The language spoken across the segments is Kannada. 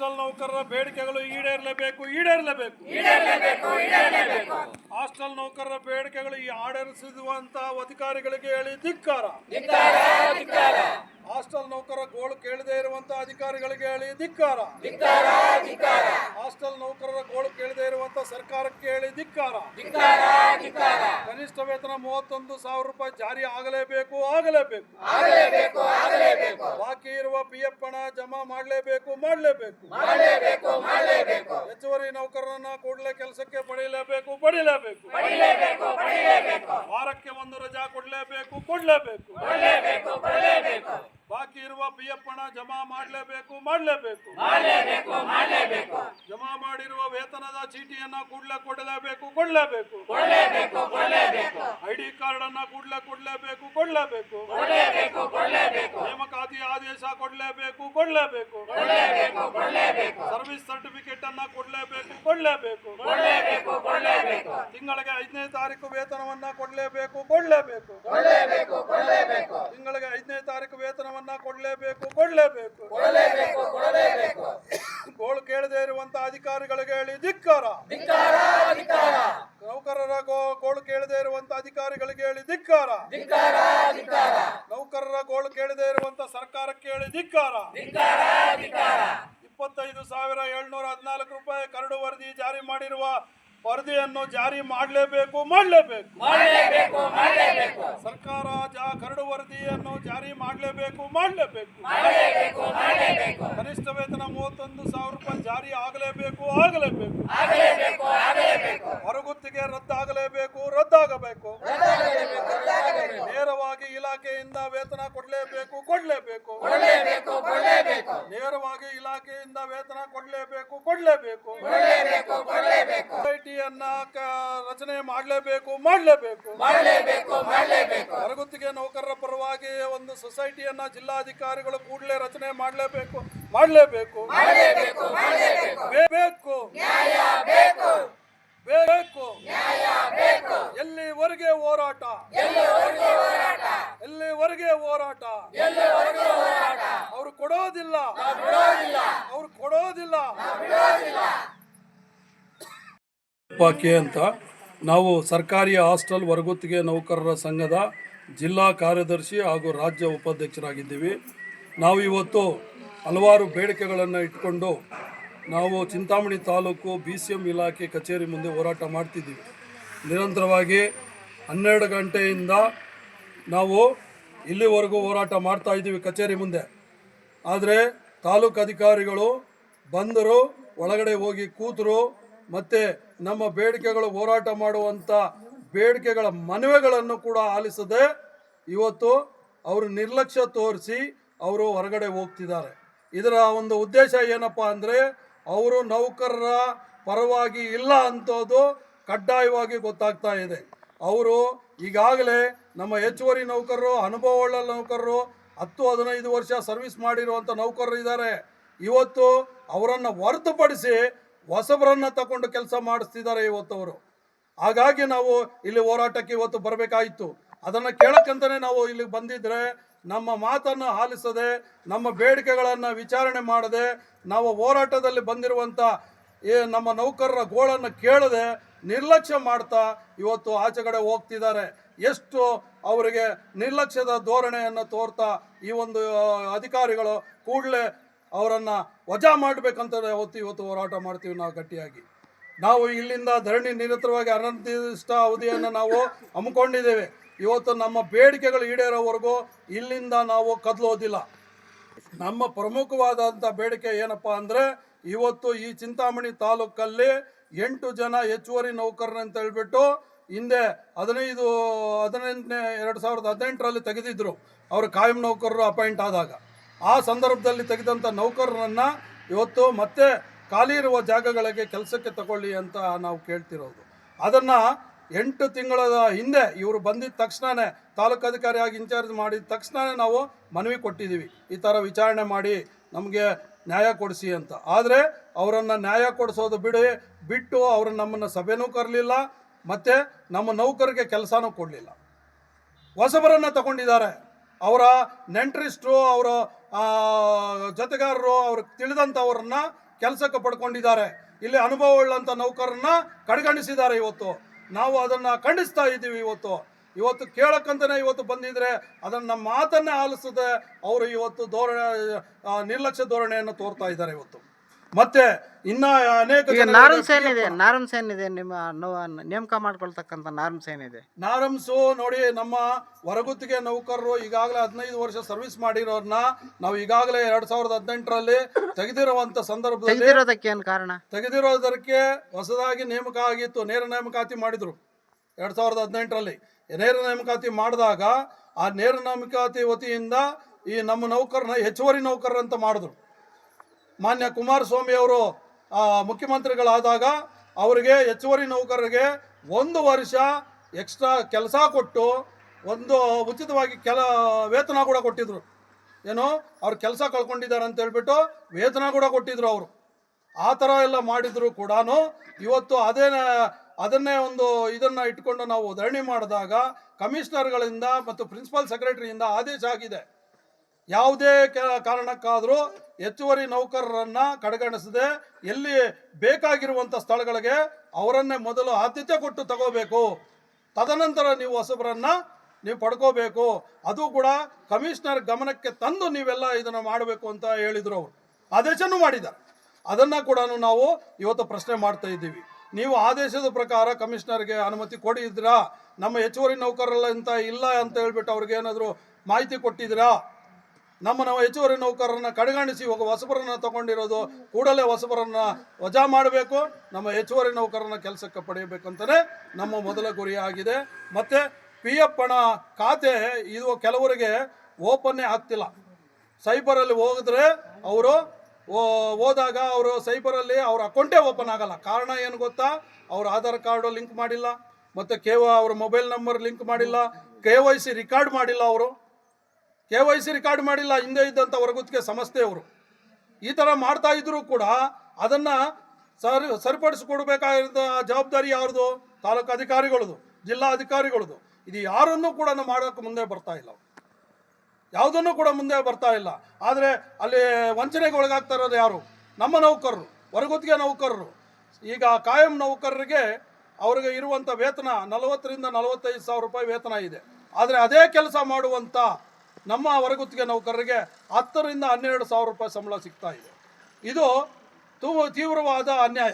ಹಾಸ್ಟೆಲ್ ನೌಕರರ ಬೇಡಿಕೆಗಳು ಈಡೇರಲೇಬೇಕು ಈಡೇರಲೇಬೇಕು. ಹಾಸ್ಟೆಲ್ ನೌಕರರ ಬೇಡಿಕೆಗಳು ಈ ಆಡಳಿಸುವಂತ ಅಧಿಕಾರಿಗಳಿಗೆ ಹೇಳಿ ಧಿಕ್ಕಾರ. ಹಾಸ್ಟೆಲ್ ನೌಕರ ಗೋಳು ಕೇಳದೇ ಇರುವಂತಹ ಅಧಿಕಾರಿಗಳಿಗೆ ಹೇಳಿ ಧಿಕ್ಕಾರ ಹಾಸ್ಟೆಲ್ ನೌಕರರ ಗೋಳು ಕೇಳದೇ ಇರುವಂತ ಸರ್ಕಾರಕ್ಕೆ ಹೇಳಿ ಧಿಕ್ಕಾರ. ಕನಿಷ್ಠ ವೇತನ ಮೂವತ್ತೊಂದು ಸಾವಿರ ರೂಪಾಯಿ ಜಾರಿ ಆಗಲೇಬೇಕು ಆಗಲೇಬೇಕು. ಬಾಕಿ ಇರುವ ಪಿ ಎಫ್ ಹಣ ಜಮಾ ಮಾಡಲೇಬೇಕು ಮಾಡಲೇಬೇಕು. ಹೆಚ್ಚುವರಿ ನೌಕರರನ್ನ ಕೂಡಲೇ ಕೆಲಸಕ್ಕೆ ಪಡೆಯಲೇಬೇಕು ಪಡೆಯಲೇಬೇಕು. ವಾರಕ್ಕೆ ಒಂದು ರಜಾ ಕೊಡಲೇಬೇಕು ಕೊಡಲೇಬೇಕು. ಬಾಕಿ ಇರುವ ಪಿ ಎಫ್ ಹಣ ಜಮಾ ಮಾಡಲೇಬೇಕು ಮಾಡಲೇಬೇಕು ಜಮಾ ಮಾಡಿರುವ ವೇತನದ ಚೀಟಿಯನ್ನ ಕೂಡಲೇ ಕೊಡಲೇಬೇಕು ಕೊಡಲೇಬೇಕು ಐಡಿ ಕಾರ್ಡ್ ಅನ್ನ ಕೂಡಲೇ ಕೊಡಲೇಬೇಕು ಕೊಡಲೇಬೇಕು ನೇಮಕಾತಿ ಆದೇಶ ಕೊಡಲೇಬೇಕು ಕೊಡಲೇಬೇಕು ಸರ್ವಿಸ್ ಸರ್ಟಿಫಿಕೇಟ್ ಅನ್ನ ಕೊಡಲೇಬೇಕು ಕೊಡಲೇಬೇಕು ತಿಂಗಳಿಗೆ ಐದನೇ ತಾರೀಕು ವೇತನವನ್ನ ಕೊಡಲೇಬೇಕು ಕೊಡಲೇಬೇಕು ತಿಂಗಳಿಗೆ ಐದನೇ ತಾರೀಕು ವೇತನವನ್ನ ಕೊಡಲೇಬೇಕು ಕೊಡಲೇಬೇಕು ಗೋಳು ಕೇಳದೆ ಇರುವಂತ ಅಧಿಕಾರಿಗಳಿಗೆ ಹೇಳಿ ಧಿಕ್ಕಾರ. ನೌಕರರ ಗೋ- ಗೋಳು ಕೇಳದೆ ಇರುವಂತ ಅಧಿಕಾರಿಗಳಿಗೆ ಹೇಳಿ ಧಿಕ್ಕಾರ. ನೌಕರರ ಗೋಳು ಕೇಳದೆ ಇರುವಂತ ಸರ್ಕಾರಕ್ಕೆ ಹೇಳಿ ಧಿಕ್ಕಾರ. ಇಪ್ಪತ್ತೈದು ಸಾವಿರ ಏಳ್ನೂರ ಹದಿನಾಲ್ಕು ರೂಪಾಯಿ ಕರಡು ವರದಿ ಜಾರಿ ಮಾಡಿರುವ ವರದಿಯನ್ನು ಜಾರಿ ಮಾಡಲೇಬೇಕು ಮಾಡಲೇಬೇಕು. ಸರ್ಕಾರ ಜಾ- ಕರಡು ವರದಿಯನ್ನು ಜಾರಿ ಮಾಡಲೇಬೇಕು ಮಾಡಲೇಬೇಕು. ಕನಿಷ್ಠ ವೇತನ ಮೂವತ್ತೊಂದು ಸಾವಿರ ರೂಪಾಯಿ ಜಾರಿ ಆಗಲೇಬೇಕು ಆಗಲೇಬೇಕು. ಹೊರಗುತ್ತಿಗೆ ರದ್ದಾಗಲೇಬೇಕು ರದ್ದಾಗಬೇಕು ನೇರವಾಗಿ ಇಲಾಖೆಯಿಂದ ವೇತನ ಕೊಡಲೇಬೇಕು. ಕೊಡಲೇಬೇಕು ನೇರವಾಗಿ ಇಲಾಖೆಯಿಂದ ವೇತನ ಕೊಡಲೇಬೇಕು ಕೊಡಲೇಬೇಕು. ಕೊಡಲೇಬೇಕು ಕೊಡಲೇಬೇಕು. ಐಟಿಯನ್ನ ರಚನೆ ಮಾಡಲೇಬೇಕು ಮಾಡಲೇಬೇಕು. ಮಾಡಲೇಬೇಕು ಮಾಡಲೇಬೇಕು. ಹೊರಗುತ್ತಿಗೆ ನೌಕರರ ಪರವಾಗಿ ಒಂದು ಸೊಸೈಟಿಯನ್ನ ಜಿಲ್ಲಾಧಿಕಾರಿಗಳು ಕೂಡಲೇ ರಚನೆ ಮಾಡಲೇಬೇಕು ಮಾಡಲೇಬೇಕು. ಬೇಕು. ಬೇಕು. ಎಲ್ಲಿವರೆಗೆ ಹೋರಾಟ? ಎಲ್ಲಿವರೆಗೆ ಹೋರಾಟ? ಅವರು ಕೊಡೋದಿಲ್ಲ. ಅವ್ರು ಕೊಡೋದಿಲ್ಲ. ಪಾಕೆ ಅಂತ ನಾವು ಸರ್ಕಾರಿ ಹಾಸ್ಟೆಲ್ ಹೊರಗುತ್ತಿಗೆ ನೌಕರರ ಸಂಘದ ಜಿಲ್ಲಾ ಕಾರ್ಯದರ್ಶಿ ಹಾಗೂ ರಾಜ್ಯ ಉಪಾಧ್ಯಕ್ಷರಾಗಿದ್ದೀವಿ. ನಾವು ಇವತ್ತು ಹಲವಾರು ಬೇಡಿಕೆಗಳನ್ನು ಇಟ್ಕೊಂಡು ನಾವು Chintamani taluk B C M ಇಲಾಖೆ ಕಚೇರಿ ಮುಂದೆ ಹೋರಾಟ ಮಾಡ್ತಿದ್ದೀವಿ ನಿರಂತರವಾಗಿ ಹನ್ನೆರಡು ಗಂಟೆಯಿಂದ ನಾವು ಇಲ್ಲಿವರೆಗೂ ಹೋರಾಟ ಮಾಡ್ತಾ ಇದ್ದೀವಿ ಕಚೇರಿ ಮುಂದೆ. ಆದರೆ ತಾಲೂಕು ಅಧಿಕಾರಿಗಳು ಬಂದರು, ಒಳಗಡೆ ಹೋಗಿ ಕೂತರು, ಮತ್ತು ನಮ್ಮ ಬೇಡಿಕೆಗಳು ಹೋರಾಟ ಮಾಡುವಂಥ ಬೇಡಿಕೆಗಳ ಮನವಿಗಳನ್ನು ಕೂಡ ಆಲಿಸದೆ ಇವತ್ತು ಅವರು ನಿರ್ಲಕ್ಷ್ಯ ತೋರಿಸಿ ಅವರು ಹೊರಗಡೆ ಹೋಗ್ತಿದ್ದಾರೆ. ಇದರ ಒಂದು ಉದ್ದೇಶ ಏನಪ್ಪ ಅಂದರೆ ಅವರು ನೌಕರರ ಪರವಾಗಿ ಇಲ್ಲ ಅಂತೋದು ಕಡ್ಡಾಯವಾಗಿ ಗೊತ್ತಾಗ್ತಾ ಇದೆ. ಅವರು ಈಗಾಗಲೇ ನಮ್ಮ ಹೆಚ್ಚುವರಿ ನೌಕರರು, ಅನುಭವವುಳ್ಳ ನೌಕರರು, ಹತ್ತು, ಹದಿನೈದು ವರ್ಷ ಸರ್ವಿಸ್ ಮಾಡಿರುವಂಥ ನೌಕರರು ಇದ್ದಾರೆ. ಇವತ್ತು ಅವರನ್ನು ಹೊರತುಪಡಿಸಿ ಹೊಸಬರನ್ನ ತಗೊಂಡು ಕೆಲಸ ಮಾಡಿಸ್ತಿದ್ದಾರೆ ಇವತ್ತು ಅವರು. ಹಾಗಾಗಿ ನಾವು ಇಲ್ಲಿ ಹೋರಾಟಕ್ಕೆ ಇವತ್ತು ಬರಬೇಕಾಯಿತು. ಅದನ್ನು ಕೇಳೋಕ್ಕಂತಲೇ ನಾವು ಇಲ್ಲಿಗೆ ಬಂದಿದ್ರೆ ನಮ್ಮ ಮಾತನ್ನು ಆಲಿಸದೆ, ನಮ್ಮ ಬೇಡಿಕೆಗಳನ್ನು ವಿಚಾರಣೆ ಮಾಡದೆ, ನಾವು ಹೋರಾಟದಲ್ಲಿ ಬಂದಿರುವಂಥ ಏ ನಮ್ಮ ನೌಕರರ ಗೋಳನ್ನು ಕೇಳದೆ ನಿರ್ಲಕ್ಷ್ಯ ಮಾಡ್ತಾ ಇವತ್ತು ಆಚೆಗಡೆ ಹೋಗ್ತಿದ್ದಾರೆ. ಎಷ್ಟು ಅವರಿಗೆ ನಿರ್ಲಕ್ಷ್ಯದ ಧೋರಣೆಯನ್ನು ತೋರ್ತಾ ಈ ಒಂದು ಅಧಿಕಾರಿಗಳು ಕೂಡಲೇ ಅವರನ್ನು ವಜಾ ಮಾಡಬೇಕಂತ ಅವತ್ತು ಇವತ್ತು ಹೋರಾಟ ಮಾಡ್ತೀವಿ ನಾವು ಗಟ್ಟಿಯಾಗಿ. ನಾವು ಇಲ್ಲಿಂದ ಧರಣಿ ನಿರತರವಾಗಿ ಅನಂತಿಷ್ಟ ಅವಧಿಯನ್ನು ನಾವು ಹಮ್ಮಿಕೊಂಡಿದ್ದೇವೆ. ಇವತ್ತು ನಮ್ಮ ಬೇಡಿಕೆಗಳು ಈಡೇರೋವರೆಗೂ ಇಲ್ಲಿಂದ ನಾವು ಕದಲೋದಿಲ್ಲ ನಮ್ಮ ಪ್ರಮುಖವಾದಂಥ ಬೇಡಿಕೆ ಏನಪ್ಪ ಅಂದರೆ ಇವತ್ತು ಈ ಚಿಂತಾಮಣಿ ತಾಲೂಕಲ್ಲಿ ಎಂಟು ಜನ ಹೆಚ್ಚುವರಿ ನೌಕರರಂತ ಹೇಳ್ಬಿಟ್ಟು ಹಿಂದೆ ಹದಿನೈದು, ಹದಿನೆಂಟನೇ ಎರಡು ಸಾವಿರದ ಹದಿನೆಂಟರಲ್ಲಿ ತೆಗೆದಿದ್ದರು ಅವರು ಕಾಯಂ ನೌಕರರು ಅಪಾಯಿಂಟ್ ಆದಾಗ. ಆ ಸಂದರ್ಭದಲ್ಲಿ ತೆಗೆದಂಥ ನೌಕರರನ್ನು ಇವತ್ತು ಮತ್ತೆ ಖಾಲಿ ಇರುವ ಜಾಗಗಳಿಗೆ ಕೆಲಸಕ್ಕೆ ತಗೊಳ್ಳಿ ಅಂತ ನಾವು ಕೇಳ್ತಿರೋದು. ಅದನ್ನು ಎಂಟು ತಿಂಗಳ ಹಿಂದೆ ಇವರು ಬಂದಿದ್ದ ತಕ್ಷಣವೇ ತಾಲೂಕು ಅಧಿಕಾರಿಯಾಗಿ ಇನ್ಚಾರ್ಜ್ ಮಾಡಿದ ತಕ್ಷಣವೇ ನಾವು ಮನವಿ ಕೊಟ್ಟಿದ್ದೀವಿ ಈ ಥರ ವಿಚಾರಣೆ ಮಾಡಿ ನಮಗೆ ನ್ಯಾಯ ಕೊಡಿಸಿ ಅಂತ. ಆದರೆ ಅವರನ್ನು ನ್ಯಾಯ ಕೊಡಿಸೋದು ಬಿಡಿ, ಬಿಟ್ಟು ಅವರು ನಮ್ಮನ್ನು ಸಭೆನೂ ಕರಲಿಲ್ಲ, ಮತ್ತು ನಮ್ಮ ನೌಕರಿಗೆ ಕೆಲಸನೂ ಕೊಡಲಿಲ್ಲ. ಹೊಸಬರನ್ನು ತಗೊಂಡಿದ್ದಾರೆ. ಅವರ ನೆಂಟ್ರಿಸ್ಟ್ರು, ಅವರ ಜೊತೆಗಾರರು ಅವ್ರಿಗೆ ತಿಳಿದಂಥವ್ರನ್ನ ಕೆಲಸಕ್ಕೆ ಪಡ್ಕೊಂಡಿದ್ದಾರೆ. ಇಲ್ಲಿ ಅನುಭವವುಳ್ಳಂಥ ನೌಕರನ್ನ ಕಡೆಗಣಿಸಿದ್ದಾರೆ ಇವತ್ತು. ನಾವು ಅದನ್ನು ಖಂಡಿಸ್ತಾ ಇದ್ದೀವಿ ಇವತ್ತು. ಇವತ್ತು ಕೇಳಕ್ಕಂತಾನೆ ಇವತ್ತು ಬಂದಿದ್ರೆ ಅದನ್ನ ನಮ್ಮ ಮಾತನ್ನೇ ಆಲಿಸದೆ ಅವರು ಇವತ್ತು ಧೋರಣೆ ನಿರ್ಲಕ್ಷ್ಯ ಧೋರಣೆಯನ್ನು ತೋರ್ತಾ ಇದ್ದಾರೆ ಇವತ್ತು. ಮತ್ತೆ ಇನ್ನ ಅನೇಕ ಈಗ ಸೇನ್ ಇದೆ ಏನಿದೆ ನಾರ್ಮ್ಸ್ ಏನಿದೆ ನಿಮ್ಮ ನೇಮಕ ಮಾಡ್ಕೊಳ್ತಕ್ಕಂಥ ನಾರ್ಮ್ಸ್ ಏನಿದೆ ನಾರಂಸು ನೋಡಿ ನಮ್ಮ ಹೊರಗುತ್ತಿಗೆ ನೌಕರರು ಈಗಾಗಲೇ ಹದಿನೈದು ವರ್ಷ ಸರ್ವಿಸ್ ಮಾಡಿರೋರ್ನ ನಾವು ಈಗಾಗಲೇ ಎರಡ್ ಸಾವಿರದ ಹದಿನೆಂಟರಲ್ಲಿ ತೆಗೆದಿರುವಂತ ಸಂದರ್ಭದಲ್ಲಿ ತೆಗೆದಿರೋದಕ್ಕೆ ಏನು ಕಾರಣ? ತೆಗೆದಿರೋದಕ್ಕೆ ಹೊಸದಾಗಿ ನೇಮಕ ಆಗಿತ್ತು ನೇರ ನೇಮಕಾತಿ ಮಾಡಿದ್ರು. ಎರಡ್ ಸಾವಿರದ ಹದಿನೆಂಟರಲ್ಲಿ ನೇರ ನೇಮಕಾತಿ ಮಾಡಿದಾಗ ಆ ನೇರ ನೇಮಕಾತಿ ವತಿಯಿಂದ ಈ ನಮ್ಮ ನೌಕರನ ಹೆಚ್ಚುವರಿ ನೌಕರರಂತ ಮಾಡಿದ್ರು. ಮಾನ್ಯ ಕುಮಾರಸ್ವಾಮಿ ಅವರು ಮುಖ್ಯಮಂತ್ರಿಗಳಾದಾಗ ಅವರಿಗೆ ಹೆಚ್ಚುವರಿ ನೌಕರರಿಗೆ ಒಂದು ವರ್ಷ ಎಕ್ಸ್ಟ್ರಾ ಕೆಲಸ ಕೊಟ್ಟು ಒಂದು ಉಚಿತವಾಗಿ ಕೆಲ, ವೇತನ ಕೂಡ ಕೊಟ್ಟಿದ್ರು. ಏನು, ಅವ್ರು ಕೆಲಸ ಕಳ್ಕೊಂಡಿದ್ದಾರೆ ಅಂತ ಹೇಳ್ಬಿಟ್ಟು ವೇತನ ಕೂಡ ಕೊಟ್ಟಿದ್ರು ಅವರು. ಆ ಥರ ಎಲ್ಲ ಮಾಡಿದ್ರು ಕೂಡ ಇವತ್ತು ಅದೇ, ಅದನ್ನೇ ಒಂದು ಇದನ್ನು ಇಟ್ಕೊಂಡು ನಾವು ಧರಣಿ ಮಾಡಿದಾಗ ಕಮಿಷನರ್ಗಳಿಂದ ಮತ್ತು ಪ್ರಿನ್ಸಿಪಲ್ ಸೆಕ್ರೆಟರಿಯಿಂದ ಆದೇಶ ಆಗಿದೆ. ಯಾವುದೇ ಕಾರಣಕ್ಕಾದರೂ ಹೆಚ್ಚುವರಿ ನೌಕರರನ್ನ ಕಡೆಗಣಿಸದೆ ಎಲ್ಲಿ ಬೇಕಾಗಿರುವಂಥ ಸ್ಥಳಗಳಿಗೆ ಅವರನ್ನೇ ಮೊದಲು ಆದ್ಯತೆ ಕೊಟ್ಟು ತಗೋಬೇಕು. ತದನಂತರ ನೀವು ಹೊಸಬರನ್ನ ನೀವು ಪಡ್ಕೋಬೇಕು. ಅದು ಕೂಡ ಕಮಿಷನರ್ ಗಮನಕ್ಕೆ ತಂದು ನೀವೆಲ್ಲ ಇದನ್ನು ಮಾಡಬೇಕು ಅಂತ ಹೇಳಿದರು ಅವರು. ಆದೇಶನೂ ಮಾಡಿದ. ಅದನ್ನು ಕೂಡ ನಾವು ಇವತ್ತು ಪ್ರಶ್ನೆ ಮಾಡ್ತಾ ಇದ್ದೀವಿ. ನೀವು ಆದೇಶದ ಪ್ರಕಾರ ಕಮಿಷನರ್ಗೆ ಅನುಮತಿ ಕೊಡಿದ್ರಾ? ನಮ್ಮ ಹೆಚ್ಚುವರಿ ನೌಕರಲ್ಲ ಅಂತ ಇಲ್ಲ ಅಂತ ಹೇಳ್ಬಿಟ್ಟು ಅವ್ರಿಗೆ ಏನಾದರೂ ಮಾಹಿತಿ ಕೊಟ್ಟಿದ್ದೀರಾ ನಮ್ಮ ನಾವು ಹೆಚ್ಚುವರಿ ನೌಕರರನ್ನ ಕಡೆಗಾಣಿಸಿ ಇವಾಗ ಹೊಸಬರನ್ನ ತಗೊಂಡಿರೋದು ಕೂಡಲೇ ಹೊಸಬರನ್ನ ವಜಾ ಮಾಡಬೇಕು. ನಮ್ಮ ಹೆಚ್ಚುವರಿ ನೌಕರರನ್ನ ಕೆಲಸಕ್ಕೆ ಪಡೆಯಬೇಕಂತಲೇ ನಮ್ಮ ಮೊದಲ ಗುರಿ ಆಗಿದೆ. ಮತ್ತು ಪಿ ಎಫ್ ಹಣ ಖಾತೆ ಇದು ಕೆಲವರಿಗೆ ಓಪನ್ನೇ ಆಗ್ತಿಲ್ಲ. ಸೈಬರಲ್ಲಿ ಹೋಗಿದ್ರೆ ಅವರು ಹೋದಾಗ ಅವರು ಸೈಬರಲ್ಲಿ ಅವ್ರ ಅಕೌಂಟೇ ಓಪನ್ ಆಗಲ್ಲ. ಕಾರಣ ಏನು ಗೊತ್ತಾ? ಅವ್ರ ಆಧಾರ್ ಕಾರ್ಡು ಲಿಂಕ್ ಮಾಡಿಲ್ಲ. ಮತ್ತು ಕೆ ಅವ್ರ ಮೊಬೈಲ್ ನಂಬರ್ ಲಿಂಕ್ ಮಾಡಿಲ್ಲ. ಕೆ ವೈ ಸಿ ರಿಕಾರ್ಡ್ ಮಾಡಿಲ್ಲ ಅವರು. ಕೆ ವೈ ಸಿ ರಿಕಾರ್ಡ್ ಮಾಡಿಲ್ಲ, ಹಿಂದೆ ಇದ್ದಂಥ ಹೊರಗುತ್ತಿಗೆ ಸಂಸ್ಥೆಯವರು ಈ ಥರ ಮಾಡ್ತಾ ಇದ್ದರೂ ಕೂಡ ಅದನ್ನು ಸರಿ ಸರಿಪಡಿಸಿಕೊಡ್ಬೇಕಾಗಿರೋ ಜವಾಬ್ದಾರಿ ಯಾರ್ದು? ತಾಲೂಕು ಅಧಿಕಾರಿಗಳದು, ಜಿಲ್ಲಾ ಅಧಿಕಾರಿಗಳದು. ಇದು ಯಾರನ್ನೂ ಕೂಡ ಮಾಡೋಕ್ಕೆ ಮುಂದೆ ಬರ್ತಾ ಇಲ್ಲ. ಯಾವುದನ್ನು ಕೂಡ ಮುಂದೆ ಬರ್ತಾ ಇಲ್ಲ. ಆದರೆ ಅಲ್ಲಿ ವಂಚನೆಗೆ ಒಳಗಾಗ್ತಾ ಇರೋದು ಯಾರು? ನಮ್ಮ ನೌಕರರು ಹೊರಗುತ್ತಿಗೆ ನೌಕರರು. ಈಗ ಕಾಯಂ ನೌಕರರಿಗೆ ಅವ್ರಿಗೆ ಇರುವಂಥ ವೇತನ ನಲವತ್ತರಿಂದ ನಲವತ್ತೈದು ಸಾವಿರ ರೂಪಾಯಿ ವೇತನ ಇದೆ. ಆದರೆ ಅದೇ ಕೆಲಸ ಮಾಡುವಂಥ ನಮ್ಮ ಹೊರಗುತ್ತಿಗೆ ನೌಕರರಿಗೆ ಹತ್ತರಿಂದ ಹನ್ನೆರಡು ಸಾವಿರ ರೂಪಾಯಿ ಸಂಬಳ ಸಿಗ್ತಾ ಇದೆ. ಇದು ತುಂಬ ತೀವ್ರವಾದ ಅನ್ಯಾಯ.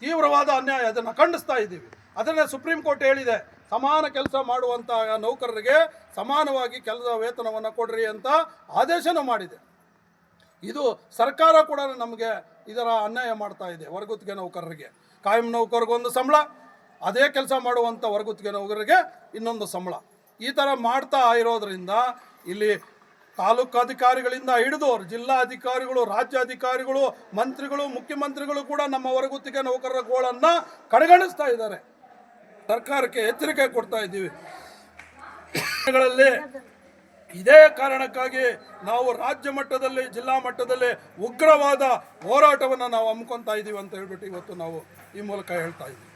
ತೀವ್ರವಾದ ಅನ್ಯಾಯ. ಅದನ್ನು ಖಂಡಿಸ್ತಾ ಇದ್ದೀವಿ. ಅದನ್ನೇ ಸುಪ್ರೀಂ ಕೋರ್ಟ್ ಹೇಳಿದೆ. ಸಮಾನ ಕೆಲಸ ಮಾಡುವಂಥ ನೌಕರರಿಗೆ ಸಮಾನವಾಗಿ ಕೆಲಸ ವೇತನವನ್ನು ಕೊಡ್ರಿ ಅಂತ ಆದೇಶನ ಮಾಡಿದೆ. ಇದು ಸರ್ಕಾರ ಕೂಡ ನಮಗೆ ಇದರ ಅನ್ಯಾಯ ಮಾಡ್ತಾ ಇದೆ ಹೊರಗುತ್ತಿಗೆ ನೌಕರರಿಗೆ. ಕಾಯಂ ನೌಕರಿಗೊಂದು ಸಂಬಳ, ಅದೇ ಕೆಲಸ ಮಾಡುವಂಥ ಹೊರಗುತ್ತಿಗೆ ನೌಕರರಿಗೆ ಇನ್ನೊಂದು ಸಂಬಳ. ಈ ಥರ ಮಾಡ್ತಾ ಇರೋದ್ರಿಂದ ಇಲ್ಲಿ ತಾಲೂಕು ಅಧಿಕಾರಿಗಳಿಂದ ಹಿಡಿದು ಜಿಲ್ಲಾ ಅಧಿಕಾರಿಗಳು ರಾಜ್ಯ ಅಧಿಕಾರಿಗಳು ಮಂತ್ರಿಗಳು, ಮುಖ್ಯಮಂತ್ರಿಗಳು ಕೂಡ ನಮ್ಮ ಹೊರಗುತ್ತಿಗೆ ನೌಕರರ ಗೋಳನ್ನು ಕಡೆಗಣಿಸ್ತಾ ಇದ್ದಾರೆ. ಸರ್ಕಾರಕ್ಕೆ ಎಚ್ಚರಿಕೆ ಕೊಡ್ತಾ ಇದ್ದೀವಿ. ಇದೇ ಕಾರಣಕ್ಕಾಗಿ ನಾವು ರಾಜ್ಯ ಮಟ್ಟದಲ್ಲಿ, ಜಿಲ್ಲಾ ಮಟ್ಟದಲ್ಲಿ ಉಗ್ರವಾದ ಹೋರಾಟವನ್ನು ನಾವು ಹಮ್ಮಿಕೊತಾ ಇದ್ದೀವಿ ಅಂತ ಹೇಳ್ಬಿಟ್ಟು ಇವತ್ತು ನಾವು ಈ ಮೂಲಕ ಹೇಳ್ತಾ ಇದ್ದೀವಿ.